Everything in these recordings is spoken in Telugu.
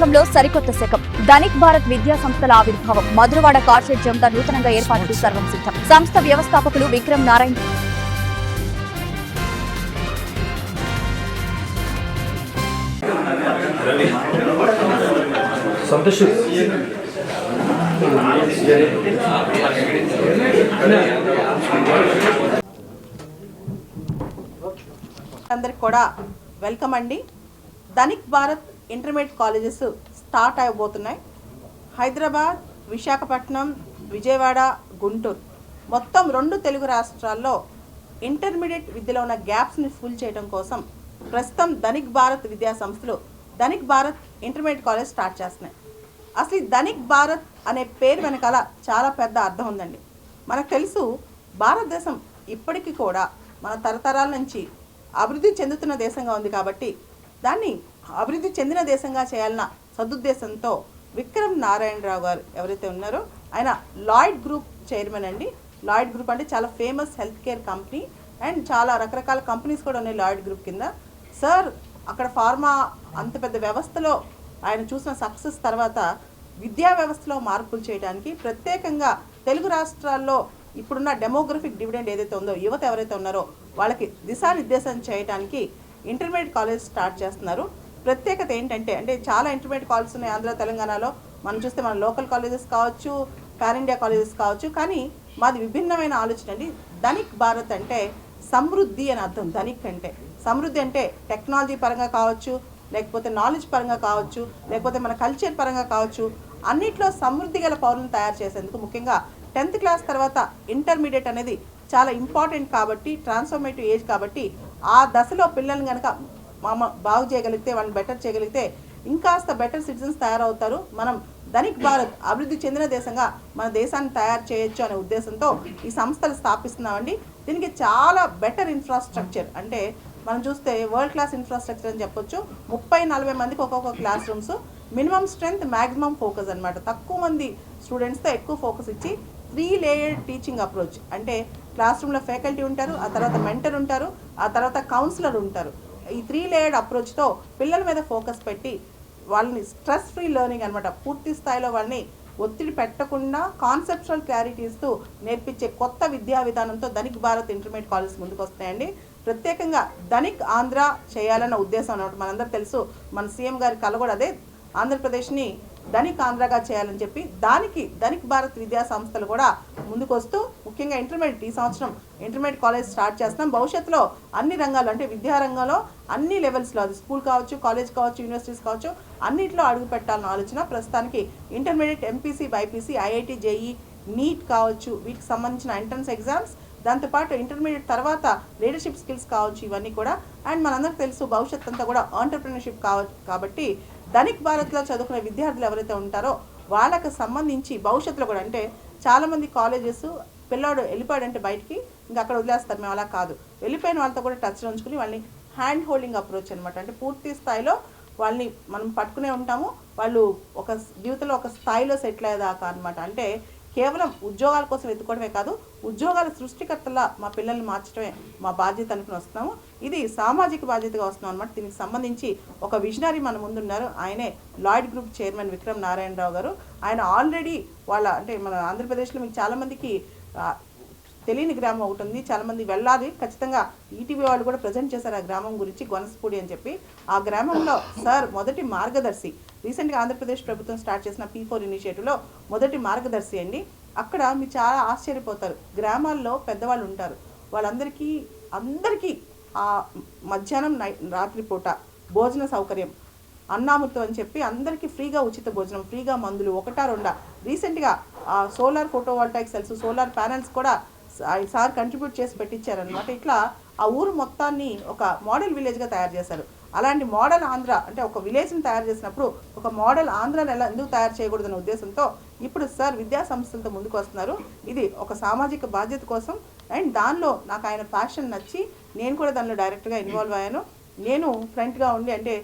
విద్యారంగంలో సరికొత్త శకం. ధనిక్ భారత్ విద్యా సంస్థల ఆవిర్భావం. మధురవాడ కార్షెడ్ జంట నూతనంగా ఏర్పాటుకు సర్వం సిద్ధం. సంస్థ వ్యవస్థాపకులు విక్రమ్ నారాయణ సంతోష్. అందరికి కూడా వెల్కమ్ అండి. Dhanik Bharat intermediate colleges start అయిపోతున్నాయి హైదరాబాద్ విశాఖపట్నం విజయవాడ గుంటూరు. మొత్తం రెండు తెలుగు రాష్ట్రాల్లో ఇంటర్మీడియట్ విద్యలో ఉన్న గ్యాప్స్ని ఫుల్ చేయడం కోసం ప్రస్తుతం ధనిక్ భారత్ విద్యా సంస్థలు Dhanik Bharat intermediate college start చేస్తున్నాయి. అసలు ఈ ధనిక్ భారత్ అనే పేరు వెనకాల చాలా పెద్ద అర్థం ఉందండి. మనకు తెలుసు భారతదేశం ఇప్పటికీ కూడా మన తరతరాల నుంచి అభివృద్ధి చెందుతున్న దేశంగా ఉంది కాబట్టి దాన్ని అభివృద్ధి చెందిన దేశంగా చేయాలన్న సదుద్దేశంతో విక్రమ్ నారాయణరావు గారు ఎవరైతే ఉన్నారో ఆయన లాయిడ్ గ్రూప్ చైర్మన్ అండి. లాయిడ్ గ్రూప్ అంటే చాలా famous health care company and చాలా రకరకాల కంపెనీస్ కూడా ఉన్నాయి లాయిడ్ గ్రూప్ కింద. సార్ అక్కడ ఫార్మా అంత పెద్ద వ్యవస్థలో ఆయన చూసిన సక్సెస్ తర్వాత విద్యా వ్యవస్థలో మార్పులు చేయడానికి ప్రత్యేకంగా తెలుగు రాష్ట్రాల్లో ఇప్పుడున్న డెమోగ్రఫిక్ డివిడెండ్ ఏదైతే ఉందో యువత ఎవరైతే ఉన్నారో వాళ్ళకి దిశానిర్దేశం చేయడానికి ఇంటర్మీడియట్ కాలేజ్ స్టార్ట్ చేస్తున్నారు. ప్రత్యేకత ఏంటంటే అంటే చాలా ఇంటర్మీడియట్ కాలేజెస్ ఉన్నాయి ఆంధ్ర తెలంగాణలో. మనం చూస్తే మన లోకల్ కాలేజెస్ కావచ్చు పాన్ ఇండియా కాలేజెస్ కావచ్చు కానీ మాది విభిన్నమైన ఆలోచన అండి. ధనిక్ భారత్ అంటే సమృద్ధి అని అర్థం. ధనిక్ అంటే సమృద్ధి అంటే టెక్నాలజీ పరంగా కావచ్చు లేకపోతే నాలెడ్జ్ పరంగా కావచ్చు లేకపోతే మన కల్చర్ పరంగా కావచ్చు అన్నిట్లో సమృద్ధి గల పౌరులను తయారు చేసేందుకు ముఖ్యంగా టెన్త్ క్లాస్ తర్వాత ఇంటర్మీడియట్ అనేది చాలా ఇంపార్టెంట్ కాబట్టి ట్రాన్స్ఫర్మేటివ్ ఏజ్ కాబట్టి ఆ దశలో పిల్లల్ని కనుక మామ బాగు చేయగలిగితే వాళ్ళని బెటర్ చేయగలిగితే ఇంకాస్త బెటర్ సిటిజన్స్ తయారవుతారు. మనం ధనిక్ భారత్ అభివృద్ధి చెందిన దేశంగా మన దేశాన్ని తయారు చేయొచ్చు అనే ఉద్దేశంతో ఈ సంస్థలు స్థాపిస్తున్నామండి. దీనికి చాలా బెటర్ ఇన్ఫ్రాస్ట్రక్చర్ అంటే మనం చూస్తే వరల్డ్ క్లాస్ ఇన్ఫ్రాస్ట్రక్చర్ అని చెప్పొచ్చు. ముప్పై నలభై మందికి ఒక్కొక్క class rooms minimum strength maximum focus అనమాట తక్కువ మంది స్టూడెంట్స్తో ఎక్కువ ఫోకస్ ఇచ్చి త్రీ లేయర్డ్ టీచింగ్ అప్రోచ్ అంటే క్లాస్ రూమ్లో ఫ్యాకల్టీ ఉంటారు ఆ తర్వాత మెంటర్ ఉంటారు ఆ తర్వాత కౌన్సిలర్ ఉంటారు. ఈ త్రీ లేయర్డ్ అప్రోచ్తో పిల్లల మీద ఫోకస్ పెట్టి వాళ్ళని స్ట్రెస్ ఫ్రీ లెర్నింగ్ అనమాట పూర్తి స్థాయిలో వాళ్ళని ఒత్తిడి పెట్టకుండా కాన్సెప్చువల్ క్లారిటీ ఇస్తూ నేర్పించే కొత్త విద్యా విధానంతో ధనిక్ భారత్ ఇంటర్మీడియట్ కాలేజ్ ముందుకు వస్తాయండి. ప్రత్యేకంగా ధనిక్ ఆంధ్ర చేయాలన్న ఉద్దేశం అనమాట మనందరూ తెలుసు మన సీఎం గారి కల కూడా అదే. ఆంధ్రప్రదేశ్ని ధనిక్ ఆంధ్రగా చేయాలని చెప్పి దానికి ధనిక్ భారత్ విద్యా సంస్థలు కూడా ముందుకొస్తూ ముఖ్యంగా ఇంటర్మీడియట్ ఈ సంవత్సరం ఇంటర్మీడియట్ కాలేజ్ స్టార్ట్ చేస్తున్నాం. భవిష్యత్తులో అన్ని రంగాల్లో అంటే విద్యారంగంలో అన్ని లెవెల్స్లో అది స్కూల్ కావచ్చు కాలేజ్ కావచ్చు యూనివర్సిటీస్ కావచ్చు అన్నింటిలో అడుగు పెట్టాలన్న ఆలోచన ప్రస్తుతానికి intermediate MPC BiPC IIT JE NEET కావచ్చు. వీటికి సంబంధించిన ఎంట్రన్స్ ఎగ్జామ్స్ దాంతోపాటు ఇంటర్మీడియట్ తర్వాత లీడర్షిప్ స్కిల్స్ కావచ్చు ఇవన్నీ కూడా. అండ్ మనందరికి తెలుసు భవిష్యత్ అంతా కూడా ఆంటర్ప్రినర్షిప్ కావచ్చు కాబట్టి ధనిక్ భారత్లో చదువుకునే విద్యార్థులు ఎవరైతే ఉంటారో వాళ్ళకు సంబంధించి భవిష్యత్తులో కూడా అంటే చాలామంది కాలేజెస్ పిల్లాడు వెళ్ళిపోయాడంటే బయటికి ఇంకా అక్కడ వదిలేస్తారు. మేము అలా కాదు. వెళ్ళిపోయిన వాళ్ళతో కూడా టచ్లో ఉంచుకుని వాళ్ళని హ్యాండ్ హోల్డింగ్ అప్రోచ్ అనమాట అంటే పూర్తి స్థాయిలో వాళ్ళని మనం పట్టుకునే ఉంటాము. వాళ్ళు ఒక జీవితంలో ఒక స్థాయిలో సెటిల్ అయ్యేదాకా అనమాట అంటే కేవలం ఉద్యోగాల కోసం వెతుకోవడమే కాదు ఉద్యోగాల సృష్టికర్తలా మా పిల్లల్ని మార్చడమే మా బాధ్యత అనుకుని వస్తున్నాము. ఇది సామాజిక బాధ్యతగా వస్తున్నాం అనమాట దీనికి సంబంధించి ఒక విజనరీ మన ముందున్నారు. ఆయనే Lloyd group chairman Vikram Narayana Rao garu. ఆయన ఆల్రెడీ వాళ్ళ అంటే మన ఆంధ్రప్రదేశ్లో మీకు చాలామందికి తెలియని గ్రామం ఒకటి ఉంది. చాలామంది వెళ్ళాలి. ఖచ్చితంగా ఈటీవీ వాళ్ళు కూడా ప్రజెంట్ చేశారు ఆ గ్రామం గురించి గొనసపూడి అని చెప్పి. ఆ గ్రామంలో సార్ మొదటి మార్గదర్శి. రీసెంట్గా ఆంధ్రప్రదేశ్ ప్రభుత్వం స్టార్ట్ చేసిన పీ ఫోర్ ఇనిషియేటివ్లో మొదటి మార్గదర్శి అండి. అక్కడ మీరు చాలా ఆశ్చర్యపోతారు. గ్రామాల్లో పెద్దవాళ్ళు ఉంటారు. వాళ్ళందరికీ అందరికీ ఆ మధ్యాహ్నం నై రాత్రిపూట భోజన సౌకర్యం. అన్నామృతం అని చెప్పి అందరికీ ఫ్రీగా ఉచిత భోజనం ఫ్రీగా మందులు ఒకటా రెండా. రీసెంట్గా solar photovoltaic cells solar panels కూడా ఆయన సార్ కంట్రిబ్యూట్ చేసి పెట్టించారనమాట ఇట్లా ఆ ఊరు మొత్తాన్ని ఒక మోడల్ విలేజ్గా తయారు చేశారు. అలాంటి మోడల్ ఆంధ్ర అంటే ఒక విలేజ్ని తయారు చేసినప్పుడు ఒక మోడల్ ఆంధ్రాని ఎలా ఎందుకు తయారు చేయకూడదనే ఉద్దేశంతో ఇప్పుడు సార్ విద్యా సంస్థలతో ముందుకు వస్తున్నారు. ఇది ఒక సామాజిక బాధ్యత కోసం అండ్ దానిలో నాకు ఆయన ప్యాషన్ నచ్చి నేను కూడా దానిలో డైరెక్ట్గా ఇన్వాల్వ్ అయ్యాను. నేను ఫ్రంట్గా ఉండి అంటే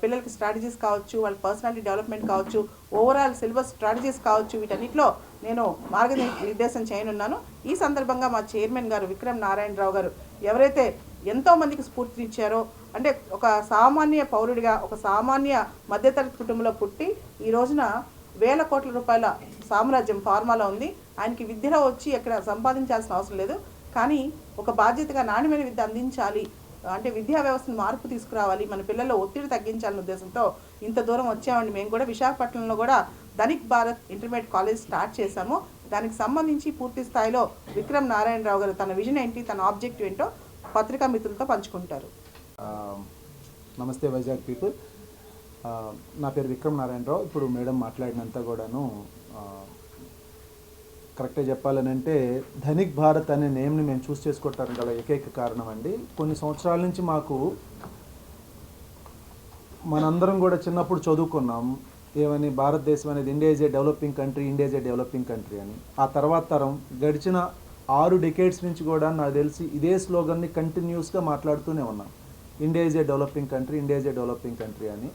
పిల్లలకి స్ట్రాటజీస్ కావచ్చు వాళ్ళ పర్సనాలిటీ డెవలప్మెంట్ కావచ్చు ఓవరాల్ సిలబస్ స్ట్రాటజీస్ కావచ్చు వీటన్నిటిలో నేను మార్గనిర్దేశం చేయనున్నాను. ఈ సందర్భంగా మా చైర్మన్ గారు విక్రమ్ నారాయణరావు గారు ఎవరైతే ఎంతోమందికి స్ఫూర్తినిచ్చారో అంటే ఒక సామాన్య పౌరుడిగా ఒక సామాన్య మధ్యతరగతి కుటుంబంలో పుట్టి ఈ రోజున వేల కోట్ల రూపాయల సామ్రాజ్యం ఫార్మాలో ఉంది. ఆయనకి విద్యలో వచ్చి ఎక్కడ సంపాదించాల్సిన అవసరం లేదు. కానీ ఒక బాధ్యతగా నాణ్యమైన విద్య అందించాలి అంటే విద్యా వ్యవస్థను మార్పు తీసుకురావాలి మన పిల్లల్లో ఒత్తిడి తగ్గించాలనే ఉద్దేశంతో ఇంత దూరం వచ్చామండి. మేము కూడా విశాఖపట్నంలో కూడా Dhanik Bharat intermediate college start చేశాము. దానికి సంబంధించి పూర్తి స్థాయిలో విక్రమ్ నారాయణరావు గారు తన విజన్ ఏంటి తన ఆబ్జెక్టివ్ ఏంటో పత్రికా మిత్రులతో పంచుకుంటారు. నమస్తే వైజాగ్ పీపుల్. నా పేరు విక్రమ్ నారాయణరావు. ఇప్పుడు మేడం మాట్లాడినంత కూడాను కరెక్ట్గా కరెక్ట్గా చెప్పాలనంటే ధనిక్ భారత్ అనే నేమ్ని మేము చూస్ చేసుకోవటానికి గల ఏకైక కారణం అండి. కొన్ని సంవత్సరాల నుంచి మాకు మనందరం కూడా చిన్నప్పుడు చదువుకున్నాం. ఏమని భారతదేశం అనేది India is a developing country India is a developing country అని. ఆ తర్వాత తరం గడిచిన ఆరు డికేట్స్ నుంచి కూడా నాకు తెలిసి ఇదే స్లోగన్ని కంటిన్యూస్గా మాట్లాడుతూనే ఉన్నాం. India is a developing country India is a developing country అని.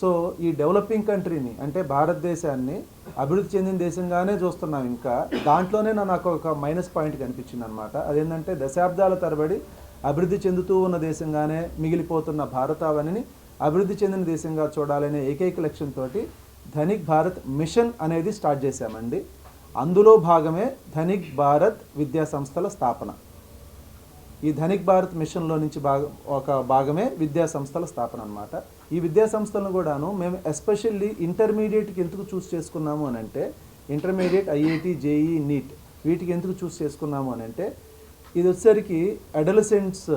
సో ఈ డెవలపింగ్ కంట్రీని అంటే భారతదేశాన్ని అభివృద్ధి చెందిన దేశంగానే చూస్తున్నాం ఇంకా. దాంట్లోనే నాకు ఒక మైనస్ పాయింట్ కనిపించింది అనమాట అదేంటంటే దశాబ్దాల తరబడి అభివృద్ధి చెందుతూ ఉన్న దేశంగానే మిగిలిపోతున్న భారతావనిని అభివృద్ధి చెందిన దేశంగా చూడాలనే ఏకైక లక్ష్యంతో ధనిక్ భారత్ మిషన్ అనేది స్టార్ట్ చేశామండి. అందులో భాగమే ధనిక్ భారత్ విద్యా సంస్థల స్థాపన. ఈ ధనిక్ భారత్ మిషన్లో నుంచి భాగం ఒక భాగమే విద్యా సంస్థల స్థాపన అనమాట ఈ విద్యా సంస్థలను కూడాను మేము ఎస్పెషల్లీ ఇంటర్మీడియట్కి ఎందుకు చూస్ చేసుకున్నాము అని అంటే ఇంటర్మీడియట్ ఐఐటి జేఈ నీట్ వీటికి ఎందుకు చూస్ చేసుకున్నాము అని అంటే ఇది వచ్చేసరికి అడలసెంట్స్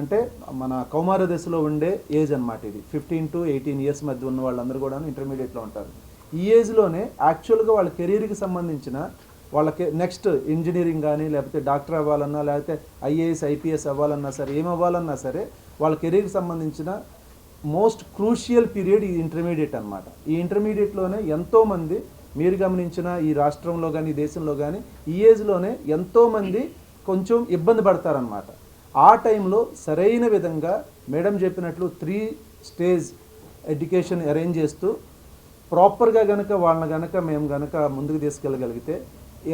అంటే మన కౌమార దశలో ఉండే ఏజ్ అనమాట ఇది. ఫిఫ్టీన్ టు ఎయిటీన్ ఇయర్స్ మధ్య ఉన్న వాళ్ళందరూ కూడా ఇంటర్మీడియట్లో ఉంటారు. ఈ ఏజ్లోనే యాక్చువల్గా వాళ్ళ కెరీర్కి సంబంధించిన వాళ్ళకి నెక్స్ట్ ఇంజనీరింగ్ కానీ లేకపోతే డాక్టర్ అవ్వాలన్నా లేకపోతే ఐఏఎస్ ఐపీఎస్ అవ్వాలన్నా సరే ఏం అవ్వాలన్నా సరే వాళ్ళ కెరీర్కి సంబంధించిన మోస్ట్ క్రూషియల్ పీరియడ్ ఈ ఇంటర్మీడియట్ అన్నమాట. ఈ ఇంటర్మీడియట్లోనే ఎంతోమంది మీరు గమనించిన ఈ రాష్ట్రంలో కానీ దేశంలో కానీ ఈ ఏజ్లోనే ఎంతోమంది కొంచెం ఇబ్బంది పడతారనమాట ఆ టైంలో సరైన విధంగా మేడం చెప్పినట్లు త్రీ స్టేజ్ ఎడ్యుకేషన్ అరేంజ్ చేస్తూ ప్రాపర్గా గనక వాళ్ళని గనక మేము గనక ముందుకు తీసుకెళ్ళగలిగితే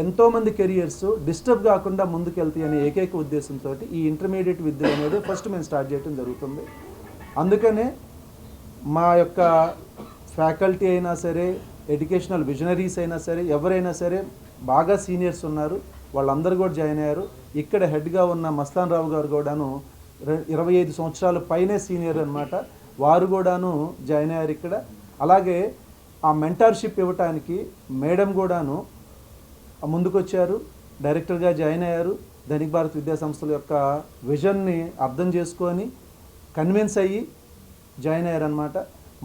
ఎంతోమంది కెరియర్స్ డిస్టర్బ్ కాకుండా ముందుకు వెళ్తాయి అనే ఏకైక ఉద్దేశంతో ఈ ఇంటర్మీడియట్ విద్య అనేది ఫస్ట్ మేము స్టార్ట్ చేయడం జరుగుతుంది. అందుకనే మా యొక్క ఫ్యాకల్టీ అయినా సరే ఎడ్యుకేషనల్ విజనరీస్ అయినా సరే ఎవరైనా సరే బాగా సీనియర్స్ ఉన్నారు. వాళ్ళందరూ కూడా జాయిన్ అయ్యారు. ఇక్కడ హెడ్గా ఉన్న మస్తాన్ రావు గారు కూడాను ఇరవై ఐదు సంవత్సరాల పైనే సీనియర్ అనమాట వారు కూడాను జాయిన్ అయ్యారు ఇక్కడ. అలాగే ఆ మెంటార్షిప్ ఇవ్వటానికి మేడం కూడాను ముందుకొచ్చారు. డైరెక్టర్గా జాయిన్ అయ్యారు. ధనిక్ భారత్ విద్యా సంస్థల యొక్క విజన్ని అర్థం చేసుకొని కన్విన్స్ అయ్యి జాయిన్ అయ్యారనమాట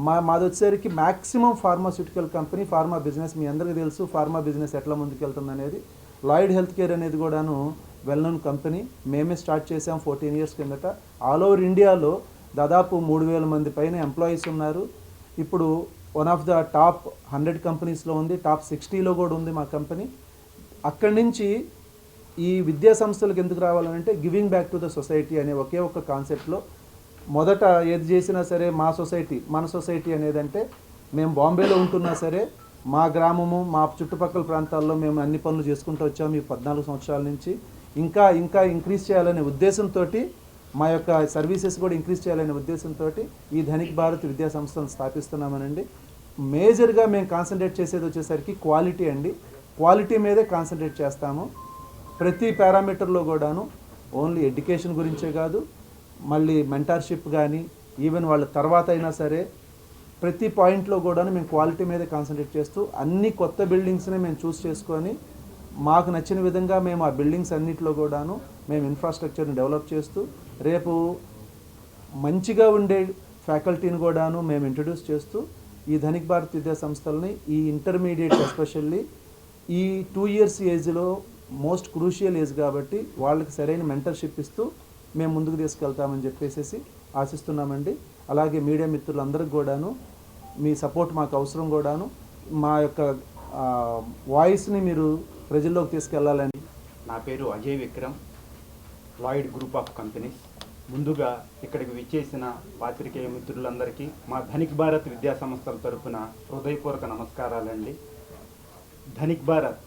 మా మాది వచ్చేసరికి maximum pharmaceutical company pharma business మీ అందరికీ తెలుసు ఫార్మా బిజినెస్ ఎట్లా ముందుకెళ్తుంది అనేది లాయిడ్ హెల్త్ కేర్ అనేది కూడాను వెల్ నోన్ కంపెనీ మేమే స్టార్ట్ చేసాం ఫోర్టీన్ ఇయర్స్ కిందట. ఆల్ ఓవర్ ఇండియాలో దాదాపు మూడు వేల మంది పైన ఎంప్లాయీస్ ఉన్నారు. ఇప్పుడు one of the top hundred కంపెనీస్లో ఉంది టాప్ సిక్స్టీలో కూడా ఉంది మా కంపెనీ అక్కడి నుంచి ఈ విద్యా సంస్థలకు ఎందుకు రావాలంటే giving back to the society అనే ఒకే ఒక కాన్సెప్ట్లో మొదట ఏది చేసినా సరే మా సొసైటీ మన సొసైటీ అనేదంటే మేము బాంబేలో ఉంటున్నా సరే మా గ్రామము మా చుట్టుపక్కల ప్రాంతాల్లో మేము అన్ని పనులు చేసుకుంటూ వచ్చాము ఈ పద్నాలుగు సంవత్సరాల నుంచి. ఇంకా ఇంకా ఇంక్రీజ్ చేయాలనే ఉద్దేశంతో మా యొక్క సర్వీసెస్ కూడా ఇంక్రీజ్ చేయాలనే ఉద్దేశంతో ఈ ధనిక్ భారత్ విద్యా సంస్థను స్థాపిస్తున్నామనండి. మేజర్గా మేము కాన్సన్ట్రేట్ చేసేది వచ్చేసరికి క్వాలిటీ అండి. క్వాలిటీ మీదే కాన్సన్ట్రేట్ చేస్తాము. ప్రతి పారామీటర్లో కూడాను ఓన్లీ ఎడ్యుకేషన్ గురించే కాదు మళ్ళీ మెంటార్షిప్ కానీ ఈవెన్ వాళ్ళ తర్వాత అయినా సరే ప్రతి పాయింట్లో కూడా మేము క్వాలిటీ మీదే కాన్సన్ట్రేట్ చేస్తూ అన్ని కొత్త బిల్డింగ్స్ని మేము చూస్ చేసుకొని మాకు నచ్చిన విధంగా మేము ఆ బిల్డింగ్స్ అన్నింటిలో కూడాను మేము ఇన్ఫ్రాస్ట్రక్చర్ని డెవలప్ చేస్తూ రేపు మంచిగా ఉండే ఫ్యాకల్టీని కూడాను మేము ఇంట్రడ్యూస్ చేస్తూ ఈ ధనిక్ భారత్ విద్యా సంస్థల్ని ఈ ఇంటర్మీడియట్ ఎస్పెషల్లీ ఈ టూ ఇయర్స్ ఏజ్లో మోస్ట్ క్రూషియల్ ఏజ్ కాబట్టి వాళ్ళకి సరైన మెంటర్షిప్ ఇస్తూ మేము ముందుకు తీసుకెళ్తామని చెప్పేసి ఆశిస్తున్నామండి. అలాగే మీడియా మిత్రులందరికీ కూడాను మీ సపోర్ట్ మాకు అవసరం కూడాను మా యొక్క వాయిస్ని మీరు ప్రజల్లోకి తీసుకెళ్ళాలని. నా పేరు Ajay Vikram Lloyd group of companies ముందుగా ఇక్కడికి విచ్చేసిన పాత్రికేయ మిత్రులందరికీ మా ధనిక్ భారత్ విద్యా సంస్థల తరపున హృదయపూర్వక నమస్కారాలండి. ధనిక్ భారత్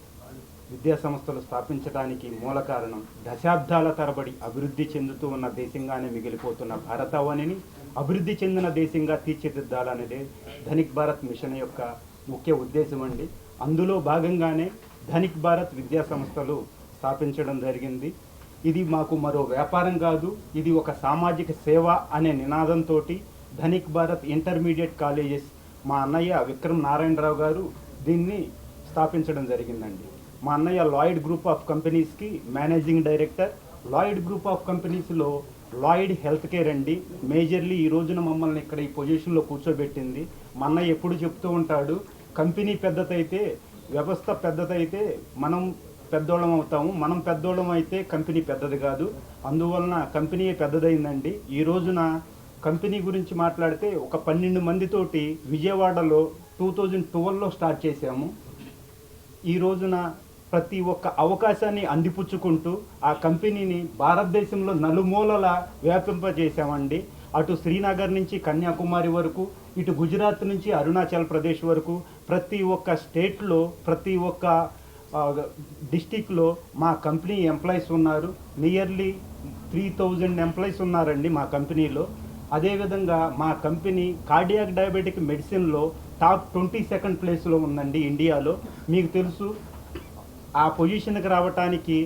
విద్యాసంస్థలు స్థాపించడానికి మూల కారణం దశాబ్దాల తరబడి అభివృద్ధి చెందుతూ ఉన్న దేశంగానే మిగిలిపోతున్న భారతావనిని అభివృద్ధి చెందిన దేశంగా తీర్చిదిద్దాలనేదే ధనిక్ భారత్ మిషన్ యొక్క ముఖ్య ఉద్దేశం అండి. అందులో భాగంగానే ధనిక్ భారత్ విద్యా సంస్థలు స్థాపించడం జరిగింది. ఇది మాకు మరో వ్యాపారం కాదు ఇది ఒక సామాజిక సేవ అనే నినాదంతో ధనిక్ భారత్ ఇంటర్మీడియట్ కాలేజెస్ మా అన్నయ్య విక్రమ్ నారాయణరావు గారు దీన్ని స్థాపించడం జరిగిందండి. మా అన్నయ్య లాయిడ్ గ్రూప్ ఆఫ్ కంపెనీస్కి managing director. Lloyd group of కంపెనీస్లో లాయిడ్ హెల్త్ కేర్ అండి. మేజర్లీ ఈ రోజున మమ్మల్ని ఇక్కడ ఈ పొజిషన్లో కూర్చోబెట్టింది. మా అన్నయ్య ఎప్పుడు చెప్తూ ఉంటాడు కంపెనీ పెద్దదైతే వ్యవస్థ పెద్దదైతే మనం పెద్దోళ్ళం అవుతాము. మనం పెద్దోళ్ళం అయితే కంపెనీ పెద్దది కాదు. అందువలన కంపెనీ పెద్దదైందండి. ఈ రోజున కంపెనీ గురించి మాట్లాడితే ఒక పన్నెండు మందితోటి విజయవాడలో టూ థౌజండ్ ట్వెల్వ్లో స్టార్ట్ చేశాము. ఈ రోజున ప్రతి ఒక్క అవకాశాన్ని అందిపుచ్చుకుంటూ ఆ కంపెనీని భారతదేశంలో నలుమూలల వ్యాపింపజేశామండి. అటు శ్రీనగర్ నుంచి కన్యాకుమారి వరకు ఇటు గుజరాత్ నుంచి అరుణాచల్ ప్రదేశ్ వరకు ప్రతి ఒక్క స్టేట్లో ప్రతి ఒక్క డిస్టిక్లో మా కంపెనీ ఎంప్లాయీస్ ఉన్నారు. నియర్లీ త్రీ థౌజండ్ ఎంప్లాయీస్ ఉన్నారండి మా కంపెనీలో. అదేవిధంగా మా కంపెనీ కార్డియాక్ డయాబెటిక్ మెడిసిన్లో టాప్ ట్వంటీ సెకండ్ ప్లేస్లో ఉందండి ఇండియాలో. మీకు తెలుసు ఆ పొజిషన్కి రావటానికి